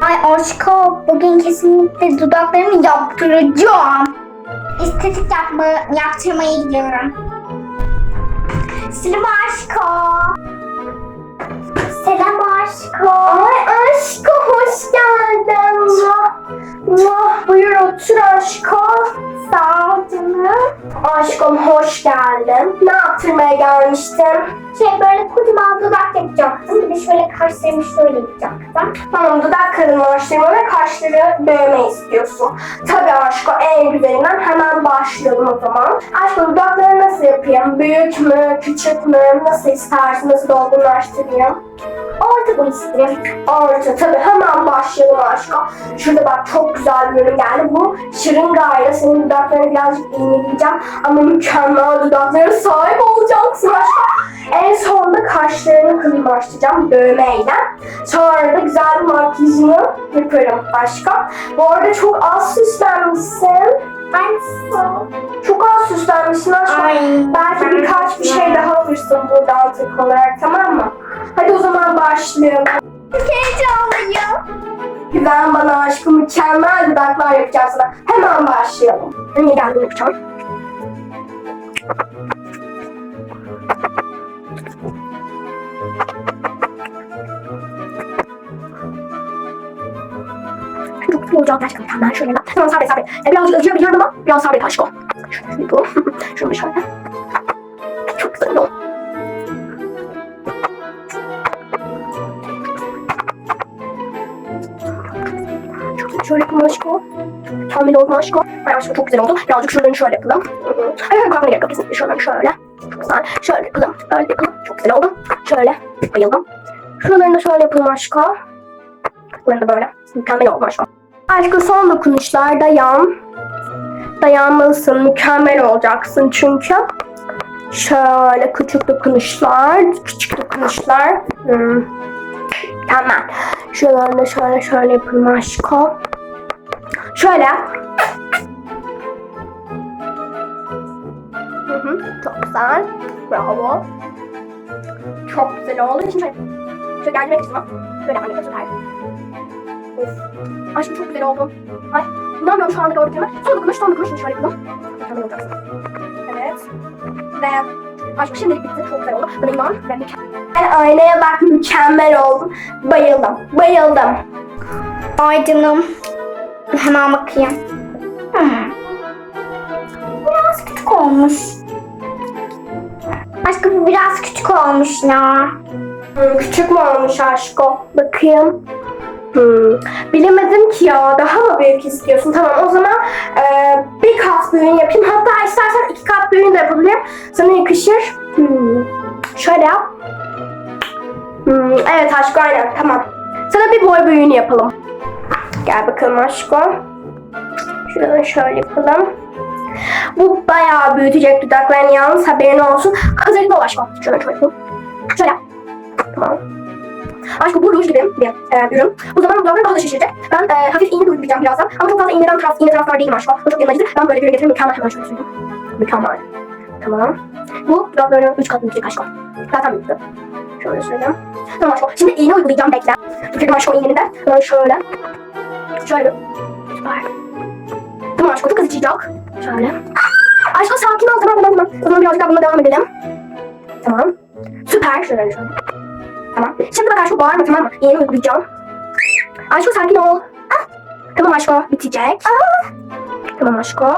Ay aşkım bugün kesinlikle dudaklarımı yaptıracağım. Estetik yapma, yaptırmaya gidiyorum. Selam aşko. Selam aşko. Ay aşko hoş geldin. Muah, muah, buyur otur aşko. Sağ ol canım. Aşkım hoş geldin. Ne yaptırmaya gelmiştin? Şey böyle kocaman dudak yapacaktım. Bir de şöyle kaşlarımı şöyle yapacaktım. Tamam dudak kalınlaştırma ve kaşları dövme istiyorsun. Tabii aşko en güzelinden hemen başlayalım o zaman. Aşko dudakları nasıl yapayım? Büyük mü, küçük mü? Nasıl istersin? Nasıl dolgunlaştırayım? Orta boy isterim. Orta tabii hemen başlayalım aşko. Şurada bak çok güzel bir ürün geldi. Bu şırıngayla senin dudaklarını birazcık iğneleyeceğim. Ama mükemmel dudaklara sahip olacaksın aşko. En sonunda kaşlarını kıvırlaştıracağım dövmeyle. Sonra da güzel bir makyajını yaparım başka. Bu arada çok az süslenmişsin. Ay Çok az süslenmişsin aşkım. Belki birkaç bir şey daha alırsın buradan tek olarak tamam mı? Hadi o zaman başlayalım. Çok heyecanlıyım. Güven bana aşkım mükemmel dudaklar yapacağım sana. Hemen başlayalım. Önce geldim yapacağım. Çok güzel olacak gerçekten mükemmel şöyle ben. Tamam sabret sabret. E, birazcık acıyor biliyorum ama biraz sabret aşkım. Şöyle yapalım. Şunu şöyle. Çok güzel oldu. Şöyle yapalım aşkım. Tam bir oldu aşkım. Ay aşkım çok güzel oldu. Birazcık şuradan şöyle yapalım. Ay ay kalkmaya gerek yok kesinlikle. Şuradan şöyle. Çok güzel. Şöyle yapalım. Böyle yapalım. Çok güzel oldu. Şöyle. Bayıldım. Şuralarını da şöyle yapalım aşkım. Buraları da böyle. Mükemmel oldu aşkım. Aşkım son dokunuşlar dayan. Dayanmalısın. Mükemmel olacaksın çünkü. Şöyle küçük dokunuşlar. Küçük dokunuşlar. Hmm. Tamam. Şuralarını da şöyle şöyle yapalım aşkım. Şöyle. Çok güzel. Bravo. Çok güzel oldu. Şimdi şöyle, gelmek istiyorum. Böyle anne. Of. Aşkım çok güzel oldu. Ay, inanmıyorum şu anda gördüklerime. Son dokunuş, son dokunuş. Şimdi şöyle yapalım. Mükemmel olacaksın. Evet. Ve aşkım şimdilik bitti. Çok güzel oldu. Bana inan. Ve mükemmel. Ben aynaya bak mükemmel oldum. Bayıldım. Bayıldım. Ay canım. Hemen bakayım. Hmm. Biraz küçük olmuş. Aşkım bu biraz küçük olmuş ya. Küçük mü olmuş aşkım? Bakayım. Hmm. Bilemedim ki ya. Daha mı büyük istiyorsun? Tamam o zaman e, bir kat büyüğünü yapayım. Hatta istersen iki kat büyüğünü de yapabilirim. Sana yakışır. Hmm. Şöyle yap. Hmm, evet aşkım aynen tamam. Sana bir boy büyüğünü yapalım. Gel bakalım aşkım. Şuradan şöyle yapalım. Bu bayağı büyütecek dudaklarını yalnız haberin olsun. Hazırlıklı ol aşkım. Şöyle şöyle. Şöyle. Tamam. Aşkım bu ruj gibi bir e, ürün. O zaman dudakların daha da şişirecek. Ben e, hafif iğne de uygulayacağım birazdan. Ama çok fazla iğneden taraf, iğne taraftar değilim aşkım. Bu çok yanıcıdır. Ben böyle bir ürün getireyim. Mükemmel hemen şöyle söyleyeyim. Mükemmel. Tamam. Bu dudakların 3 kat büyütecek aşkım. Zaten büyüttü. Şöyle söyleyeyim. Tamam aşkım. Şimdi iğne uygulayacağım bekle. Tutayım aşkım iğneni de. Böyle şöyle. Şöyle. Süper. Tamam aşkım çok acıyacak. Şöyle. Aşkım sakin ol tamam tamam tamam. O zaman birazcık daha bununla devam edelim. Tamam. Süper. Şöyle şöyle. Tamam. Şimdi bak aşkım bağırma tamam mı? İğne uygulayacağım. Aşkım sakin ol. Ah. Tamam aşkım bitecek. Ah. Tamam aşkım.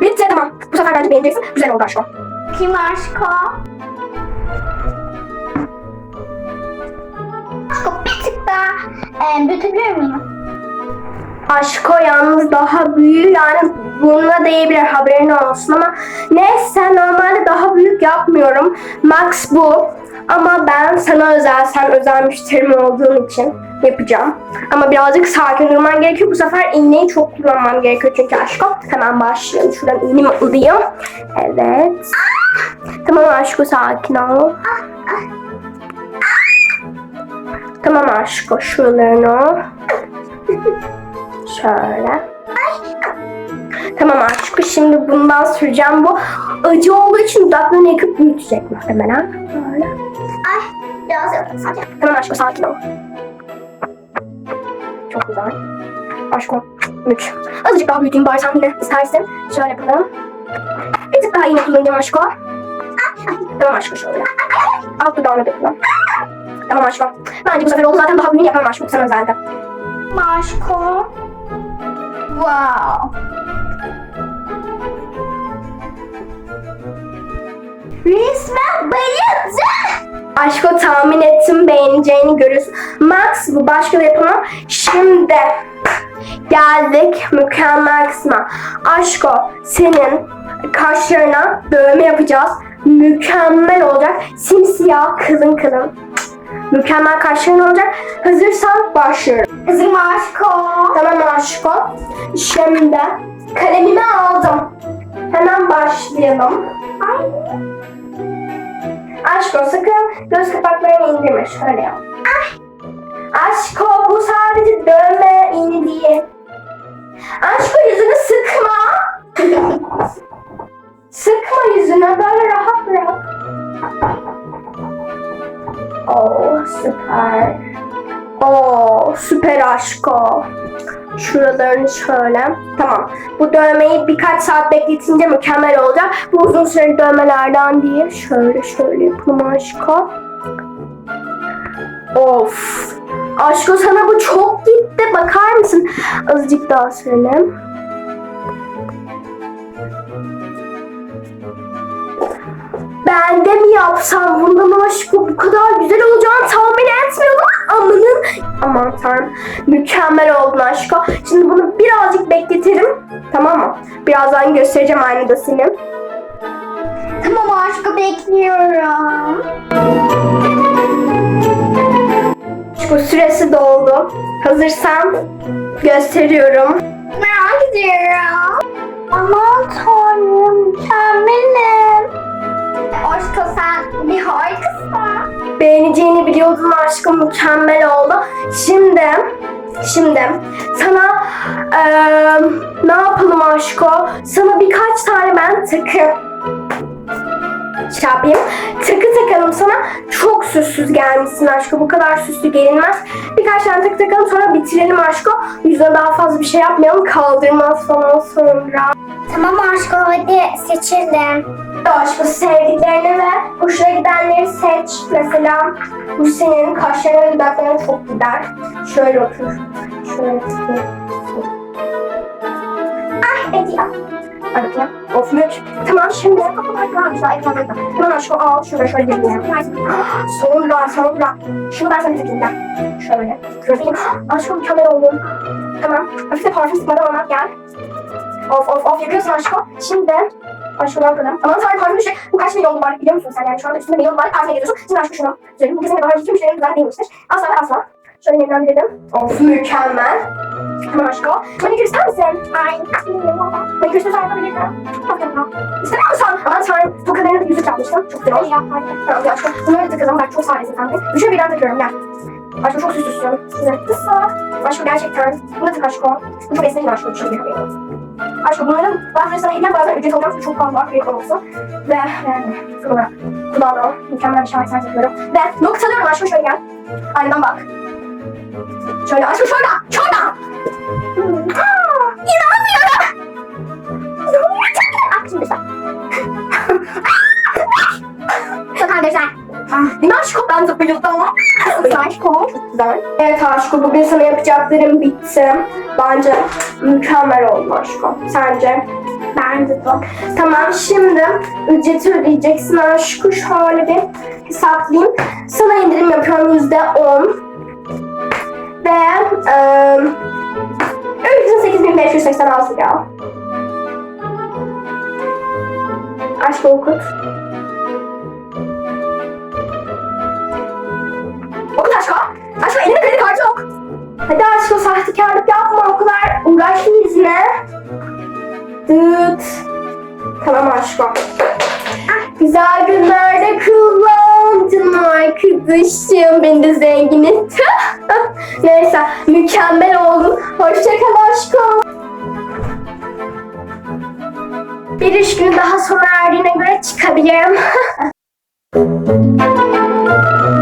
Bitti tamam. Bu sefer bence beğeneceksin. Güzel oldu aşkım. Kim aşkım? Aşkım bir tık daha e, büyütebilir miyim? Aşko yalnız daha büyüğü yani burnuna değebilir haberin olsun ama neyse normalde daha büyük yapmıyorum. Max bu ama ben sana özel, sen özel müşterim olduğun için yapacağım. Ama birazcık sakin durman gerekiyor. Bu sefer iğneyi çok kullanmam gerekiyor çünkü aşko. Hemen başlayalım. Şuradan iğnemi alayım. Evet. Tamam aşko sakin ol. Tamam aşko şuralarını. Şöyle. Tamam aşkım şimdi bundan süreceğim bu. Acı olduğu için dudaklarını yakıp büyütecek muhtemelen. Böyle. Biraz yapalım sadece. Tamam aşkım sakin ol. Çok güzel. Aşkım. Mük. Azıcık daha büyüteyim bari sen yine istersin. Şöyle yapalım. Bir tık daha iğne kullanacağım aşkım. Tamam aşkım şöyle. Alt dudağına döküyorum. Tamam aşkım. Bence bu sefer oldu zaten daha büyüğünü yapamam aşkım. Sana özeldi. Aşko. Wow. Resmen bayıldı. Aşko tahmin ettim beğeneceğini görüyorsun. Max bu başka bir yapımı. Şimdi geldik mükemmel kısma. Aşko senin kaşlarına dövme yapacağız. Mükemmel olacak. Simsiyah kılın kılın. Mükemmel kaşların olacak. Hazırsan başlıyorum. Hazırım Aşko. Tamam aşko. Şimdi kalemimi aldım. Hemen başlayalım. Ay. Aşko sakın göz kapaklarını indirme. Şöyle yap. Aşko bu sadece dövme iğne değil. Aşko yüzünü sıkma. sıkma yüzünü böyle rahat bırak. Oo süper. Oo süper aşko. Şuralarını şöyle. Tamam. Bu dövmeyi birkaç saat bekletince mükemmel olacak. Bu uzun süreli dövmelerden değil. Şöyle şöyle yapalım aşko. Of. Aşko sana bu çok gitti. Bakar mısın? Azıcık daha sürelim. Ben de mi yapsam bundan aşkı bu kadar güzel olacağını tahmin etmiyordum. Amanın. Aman tanrım. Mükemmel oldun aşkı. Şimdi bunu birazcık bekletirim. Tamam mı? Birazdan göstereceğim aynada seni. Tamam Aşko bekliyorum. Bu süresi doldu. Hazırsan gösteriyorum. Merak ediyorum. Aman tanrım mükemmelim. Aşko sen bir harikasın. Beğeneceğini biliyordum aşkım mükemmel oldu. Şimdi şimdi sana eee, ne yapalım aşko? Sana birkaç tane ben takı şey yapayım. Takı takalım sana. Çok süssüz gelmişsin aşko. Bu kadar süslü gelinmez. Birkaç tane takı takalım sonra bitirelim aşko. Yüzüne daha fazla bir şey yapmayalım. Kaldırmaz falan sonra. Tamam Aşko hadi seçelim. Aşkı sevdiklerini ve hoşuna gidenleri seç. Mesela bu senin kaşlarına dudaklarına çok gider. Şöyle otur. Şöyle tutayım. Ah ediyor. Hadi bakayım. Of mük. Tamam şimdi. Tamam aşkım al. Şurada şöyle deneyeyim. Sonra sonra. Şunu ben sana takayım gel. Şöyle. Şöyle. Aşkım mükemmel oldun. Tamam. Hafif de parfüm sıkmadan ona gel. Of of of yakıyorsun aşkım. Şimdi Aşkım bakalım. Ama sana parfüm düşecek. Bu kaç milyon dolar biliyor musun sen yani? Şu anda üstünde milyon dolar parfüm ediyorsun. Şimdi aşkım şunu. Söyleyeyim. Bu kesinlikle daha önce müşterilerin güzel değilmiştir. Asla ve asla. Şöyle nemlendirelim. Of mükemmel. Tamam aşkım. Manikür ister misin? Ay bilmiyorum. Manikür istiyorsan yapabilirim. Bakalım. İstemiyor musun? Ama sen bu kadarını yüzük yapmıştın. Çok güzel. Yaparım. Tamam ya. Bunları da takalım. Bak çok sadesin sen de. Üçüne birden takıyorum gel. Aşkım çok süslüsün. Güzel. Kısa. Aşkım gerçekten. Bunu da tak aşkım. Bu çok esneyin aşkım. Çok iyi. Aşkım bunların bazıları sana hediye bazen ücret olacak. Çok fazla büyük olması. Ve yani sonra kulağına mükemmel bir şaheser takıyorum. Ve noktalıyorum aşkım şöyle gel. Aynadan bak. Şöyle aşkım şöyle. Bugün sana yapacaklarım bitti. Bence mükemmel oldu aşkım. Sence? Bence de. Tamam şimdi ücreti ödeyeceksin aşkım. Şöyle bir hesaplayayım. Sana indirim yapıyorum yüzde on. Ve eee ücretin 8586 lira. Aşkı. Okut yapma o kadar uğraşmayız ne? Dıt. Tamam aşkım. Ah, güzel günlerde kullandın arkadaşım. Beni de zengin. Neyse mükemmel oldun. Hoşçakal aşkım. Bir iş günü daha sona erdiğine göre çıkabilirim.